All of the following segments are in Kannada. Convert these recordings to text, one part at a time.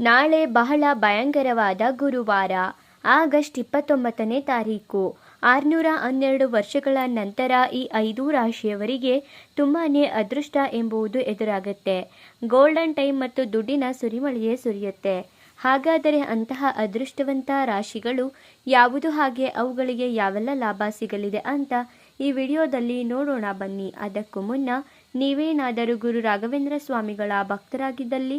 ನಾಳೆ ಬಹಳ ಭಯಂಕರವಾದ ಗುರುವಾರ, ಆಗಸ್ಟ್ ಇಪ್ಪತ್ತೊಂಬತ್ತನೇ ತಾರೀಕು. ಆರುನೂರ ಹನ್ನೆರಡು ವರ್ಷಗಳ ನಂತರ ಈ ಐದು ರಾಶಿಯವರಿಗೆ ತುಂಬಾ ಅದೃಷ್ಟ ಎಂಬುದು ಎದುರಾಗುತ್ತೆ. ಗೋಲ್ಡನ್ ಟೈಮ್ ಮತ್ತು ದುಡ್ಡಿನ ಸುರಿಮಳೆಯೇ ಸುರಿಯುತ್ತೆ. ಹಾಗಾದರೆ ಅಂತಹ ಅದೃಷ್ಟವಂತ ರಾಶಿಗಳು ಯಾವುದು ಹಾಗೆ ಅವುಗಳಿಗೆ ಯಾವೆಲ್ಲ ಲಾಭ ಸಿಗಲಿದೆ ಅಂತ ಈ ವಿಡಿಯೋದಲ್ಲಿ ನೋಡೋಣ ಬನ್ನಿ. ಅದಕ್ಕೂ ಮುನ್ನ ನೀವೇನಾದರೂ ಗುರು ರಾಘವೇಂದ್ರ ಸ್ವಾಮಿಗಳ ಭಕ್ತರಾಗಿದ್ದಲ್ಲಿ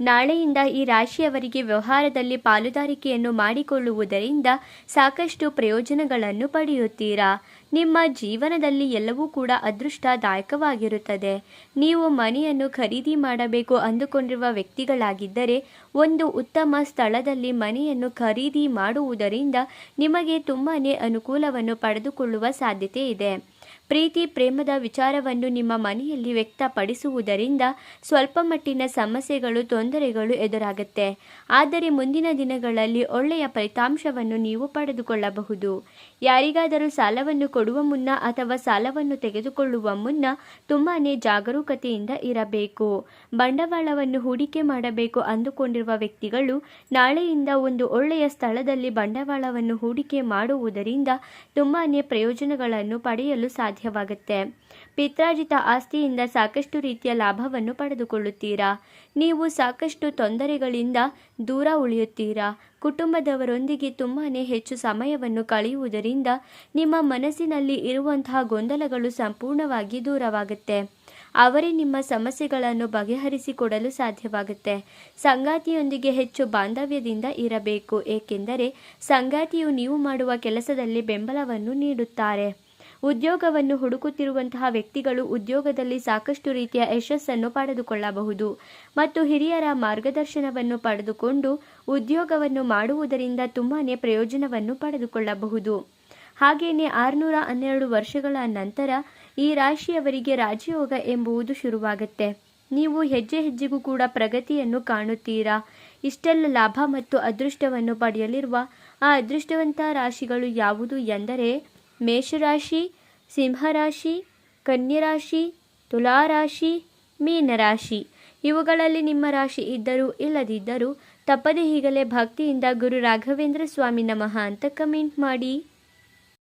ನಾಳೆಯಿಂದ ಈ ರಾಶಿಯವರಿಗೆ ವ್ಯವಹಾರದಲ್ಲಿ ಪಾಲುದಾರಿಕೆಯನ್ನು ಮಾಡಿಕೊಳ್ಳುವುದರಿಂದ ಸಾಕಷ್ಟು ಪ್ರಯೋಜನಗಳನ್ನು ಪಡೆಯುತ್ತೀರಾ? ನಿಮ್ಮ ಜೀವನದಲ್ಲಿ ಎಲ್ಲವೂ ಕೂಡ ಅದೃಷ್ಟದಾಯಕವಾಗಿರುತ್ತದೆ. ನೀವು ಮನೆಯನ್ನು ಖರೀದಿ ಮಾಡಬೇಕು ಅಂದುಕೊಂಡಿರುವ ವ್ಯಕ್ತಿಗಳಾಗಿದ್ದರೆ, ಒಂದು ಉತ್ತಮ ಸ್ಥಳದಲ್ಲಿ ಮನೆಯನ್ನು ಖರೀದಿ ಮಾಡುವುದರಿಂದ ನಿಮಗೆ ತುಂಬಾ ಅನುಕೂಲವನ್ನು ಪಡೆದುಕೊಳ್ಳುವ ಸಾಧ್ಯತೆ ಇದೆ. ಪ್ರೀತಿ ಪ್ರೇಮದ ವಿಚಾರವನ್ನು ನಿಮ್ಮ ಮನೆಯಲ್ಲಿ ವ್ಯಕ್ತಪಡಿಸುವುದರಿಂದ ಸ್ವಲ್ಪ ಮಟ್ಟಿನ ಸಮಸ್ಯೆಗಳು, ತೊಂದರೆಗಳು ಎದುರಾಗುತ್ತೆ. ಆದರೆ ಮುಂದಿನ ದಿನಗಳಲ್ಲಿ ಒಳ್ಳೆಯ ಫಲಿತಾಂಶವನ್ನು ನೀವು ಪಡೆದುಕೊಳ್ಳಬಹುದು. ಯಾರಿಗಾದರೂ ಸಾಲವನ್ನು ಕೊಡುವ ಮುನ್ನ ಅಥವಾ ಸಾಲವನ್ನು ತೆಗೆದುಕೊಳ್ಳುವ ಮುನ್ನ ತುಂಬಾ ಜಾಗರೂಕತೆಯಿಂದ ಇರಬೇಕು. ಬಂಡವಾಳವನ್ನು ಹೂಡಿಕೆ ಮಾಡಬೇಕು ಅಂದುಕೊಂಡಿರುವ ವ್ಯಕ್ತಿಗಳು ನಾಳೆಯಿಂದ ಒಂದು ಒಳ್ಳೆಯ ಸ್ಥಳದಲ್ಲಿ ಬಂಡವಾಳವನ್ನು ಹೂಡಿಕೆ ಮಾಡುವುದರಿಂದ ತುಂಬಾ ಪ್ರಯೋಜನಗಳನ್ನು ಪಡೆಯಲು ಸಾಧ್ಯವಾಗುತ್ತೆ. ಪಿತ್ರಾರ್ಜಿತ ಆಸ್ತಿಯಿಂದ ಸಾಕಷ್ಟು ರೀತಿಯ ಲಾಭವನ್ನು ಪಡೆದುಕೊಳ್ಳುತ್ತೀರಾ? ನೀವು ಸಾಕಷ್ಟು ತೊಂದರೆಗಳಿಂದ ದೂರ ಉಳಿಯುತ್ತೀರಾ? ಕುಟುಂಬದವರೊಂದಿಗೆ ತುಂಬಾ ಹೆಚ್ಚು ಸಮಯವನ್ನು ಕಳೆಯುವುದರಿಂದ ನಿಮ್ಮ ಮನಸ್ಸಿನಲ್ಲಿ ಇರುವಂತಹ ಗೊಂದಲಗಳು ಸಂಪೂರ್ಣವಾಗಿ ದೂರವಾಗುತ್ತೆ. ಅವರೇ ನಿಮ್ಮ ಸಮಸ್ಯೆಗಳನ್ನು ಬಗೆಹರಿಸಿಕೊಡಲು ಸಾಧ್ಯವಾಗುತ್ತೆ. ಸಂಗಾತಿಯೊಂದಿಗೆ ಹೆಚ್ಚು ಬಾಂಧವ್ಯದಿಂದ ಇರಬೇಕು, ಏಕೆಂದರೆ ಸಂಗಾತಿಯು ನೀವು ಮಾಡುವ ಕೆಲಸದಲ್ಲಿ ಬೆಂಬಲವನ್ನು ನೀಡುತ್ತಾರೆ. ಉದ್ಯೋಗವನ್ನು ಹುಡುಕುತ್ತಿರುವಂತಹ ವ್ಯಕ್ತಿಗಳು ಉದ್ಯೋಗದಲ್ಲಿ ಸಾಕಷ್ಟು ರೀತಿಯ ಯಶಸ್ಸನ್ನು ಪಡೆದುಕೊಳ್ಳಬಹುದು. ಮತ್ತು ಹಿರಿಯರ ಮಾರ್ಗದರ್ಶನವನ್ನು ಪಡೆದುಕೊಂಡು ಉದ್ಯೋಗವನ್ನು ಮಾಡುವುದರಿಂದ ತುಂಬಾ ಪ್ರಯೋಜನವನ್ನು ಪಡೆದುಕೊಳ್ಳಬಹುದು. ಹಾಗೆಯೇ ಆರುನೂರ ಹನ್ನೆರಡು ವರ್ಷಗಳ ನಂತರ ಈ ರಾಶಿಯವರಿಗೆ ರಾಜಯೋಗ ಎಂಬುವುದು ಶುರುವಾಗುತ್ತೆ. ನೀವು ಹೆಜ್ಜೆ ಹೆಜ್ಜೆಗೂ ಕೂಡ ಪ್ರಗತಿಯನ್ನು ಕಾಣುತ್ತೀರಾ? ಇಷ್ಟೆಲ್ಲ ಲಾಭ ಮತ್ತು ಅದೃಷ್ಟವನ್ನು ಪಡೆಯಲಿರುವ ಆ ಅದೃಷ್ಟವಂತ ರಾಶಿಗಳು ಯಾವುದು ಎಂದರೆ ಮೇಷರಾಶಿ ಸಿಂಹರಾಶಿ, ಕನ್ಯರಾಶಿ, ತುಲಾರಾಶಿ, ಮೀನರಾಶಿ. ಇವುಗಳಲ್ಲಿ ನಿಮ್ಮ ರಾಶಿ ಇದ್ದರೂ ಇಲ್ಲದಿದ್ದರೂ ತಪ್ಪದೆ ಈಗಲೇ ಭಕ್ತಿಯಿಂದ ಗುರು ರಾಘವೇಂದ್ರ ಸ್ವಾಮಿ ನಮಃ ಅಂತ ಕಮೆಂಟ್ ಮಾಡಿ.